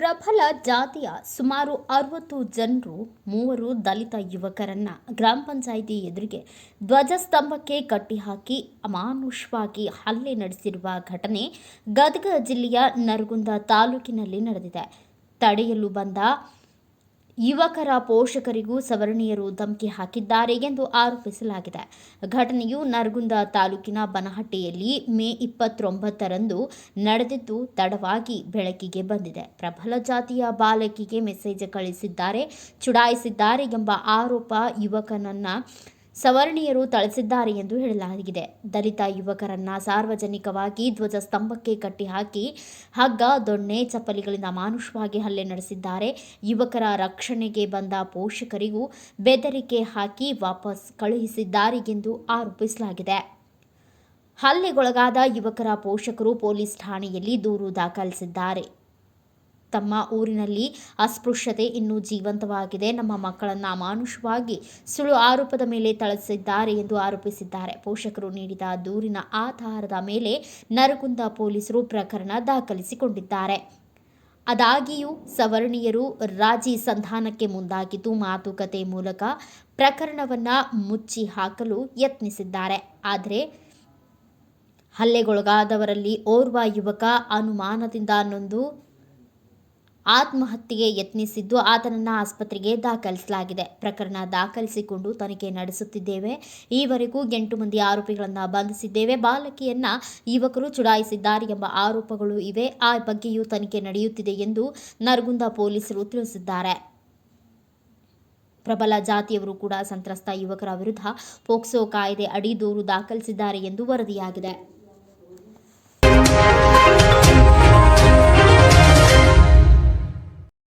ಪ್ರಬಲ ಜಾತಿಯ ಸುಮಾರು ಅರವತ್ತು ಜನರು ಮೂವರು ದಲಿತ ಯುವಕರನ್ನ ಗ್ರಾಮ ಪಂಚಾಯಿತಿ ಎದುರಿಗೆ ಧ್ವಜಸ್ತಂಭಕ್ಕೆ ಕಟ್ಟಿಹಾಕಿ ಅಮಾನುಷವಾಗಿ ಹಲ್ಲೆ ನಡೆಸಿರುವ ಘಟನೆ ಗದಗ ಜಿಲ್ಲೆಯ ನರಗುಂದ ತಾಲೂಕಿನಲ್ಲಿ ನಡೆದಿದೆ. ತಡೆಯಲು ಬಂದ ಯುವಕರ ಪೋಷಕರಿಗೂ ಸವರ್ಣೀಯರು ಧಮಕಿ ಹಾಕಿದ್ದಾರೆ ಎಂದು ಆರೋಪಿಸಲಾಗಿದೆ. ಘಟನೆಯು ನರಗುಂದ ತಾಲೂಕಿನ ಬನಹಟ್ಟಿಯಲ್ಲಿ ಮೇ ಇಪ್ಪತ್ತೊಂಬತ್ತರಂದು ನಡೆದಿದ್ದು, ತಡವಾಗಿ ಬೆಳಕಿಗೆ ಬಂದಿದೆ. ಪ್ರಬಲ ಜಾತಿಯ ಬಾಲಕಿಗೆ ಮೆಸೇಜ್ ಕಳಿಸಿದ್ದಾರೆ, ಚುಡಾಯಿಸಿದ್ದಾರೆ ಎಂಬ ಆರೋಪ ಯುವಕನನ್ನ ಸವರ್ಣೀಯರು ಥಳಿಸಿದ್ದಾರೆ ಎಂದು ಹೇಳಲಾಗಿದೆ. ದಲಿತ ಯುವಕರನ್ನ ಸಾರ್ವಜನಿಕವಾಗಿ ಧ್ವಜ ಸ್ತಂಭಕ್ಕೆ ಕಟ್ಟಿಹಾಕಿ ಹಗ್ಗ, ದೊಣ್ಣೆ, ಚಪ್ಪಲಿಗಳಿಂದ ಮಾನುಷವಾಗಿ ಹಲ್ಲೆ ನಡೆಸಿದ್ದಾರೆ. ಯುವಕರ ರಕ್ಷಣೆಗೆ ಬಂದ ಪೋಷಕರಿಗೂ ಬೆದರಿಕೆ ಹಾಕಿ ವಾಪಸ್ ಕಳುಹಿಸಿದ್ದಾರೆ ಎಂದು ಆರೋಪಿಸಲಾಗಿದೆ. ಹಲ್ಲೆಗೊಳಗಾದ ಯುವಕರ ಪೋಷಕರು ಪೊಲೀಸ್ ಠಾಣೆಯಲ್ಲಿ ದೂರು ದಾಖಲಿಸಿದ್ದಾರೆ. ತಮ್ಮ ಊರಿನಲ್ಲಿ ಅಸ್ಪೃಶ್ಯತೆ ಇನ್ನೂ ಜೀವಂತವಾಗಿದೆ. ನಮ್ಮ ಮಕ್ಕಳನ್ನು ಅಮಾನುಷವಾಗಿ ಸುಳ್ಳು ಆರೋಪದ ಮೇಲೆ ತಳಿಸಿದ್ದಾರೆ ಎಂದು ಆರೋಪಿಸಿದ್ದಾರೆ. ಪೋಷಕರು ನೀಡಿದ ದೂರಿನ ಆಧಾರದ ಮೇಲೆ ನರಗುಂದ ಪೊಲೀಸರು ಪ್ರಕರಣ ದಾಖಲಿಸಿಕೊಂಡಿದ್ದಾರೆ. ಅದಾಗಿಯೂ ಸವರ್ಣೀಯರು ರಾಜಿ ಸಂಧಾನಕ್ಕೆ ಮುಂದಾಗಿದ್ದು, ಮಾತುಕತೆ ಮೂಲಕ ಪ್ರಕರಣವನ್ನು ಮುಚ್ಚಿ ಹಾಕಲು ಯತ್ನಿಸಿದ್ದಾರೆ. ಆದರೆ, ಹಲ್ಲೆಗೊಳಗಾದವರಲ್ಲಿ ಓರ್ವ ಯುವಕ ಅನುಮಾನದಿಂದ ನೊಂದು ಆತ್ಮಹತ್ಯೆಗೆ ಯತ್ನಿಸಿದ್ದು ಆತನನ್ನು ಆಸ್ಪತ್ರೆಗೆ ದಾಖಲಿಸಲಾಗಿದೆ. ಪ್ರಕರಣ ದಾಖಲಿಸಿಕೊಂಡು ತನಿಖೆ ನಡೆಸುತ್ತಿದ್ದೇವೆ. ಈವರೆಗೂ ಎಂಟು ಮಂದಿ ಆರೋಪಿಗಳನ್ನು ಬಂಧಿಸಿದ್ದೇವೆ. ಬಾಲಕಿಯನ್ನ ಯುವಕರು ಚುಡಾಯಿಸಿದ್ದಾರೆ ಎಂಬ ಆರೋಪಗಳು ಇವೆ. ಆ ಬಗ್ಗೆಯೂ ತನಿಖೆ ನಡೆಯುತ್ತಿದೆ ಎಂದು ನರಗುಂದ ಪೊಲೀಸರು ತಿಳಿಸಿದ್ದಾರೆ. ಪ್ರಬಲ ಜಾತಿಯವರು ಕೂಡ ಸಂತ್ರಸ್ತ ಯುವಕರ ವಿರುದ್ಧ ಪೋಕ್ಸೋ ಕಾಯ್ದೆ ಅಡಿ ದೂರು ದಾಖಲಿಸಿದ್ದಾರೆ ಎಂದು ವರದಿಯಾಗಿದೆ.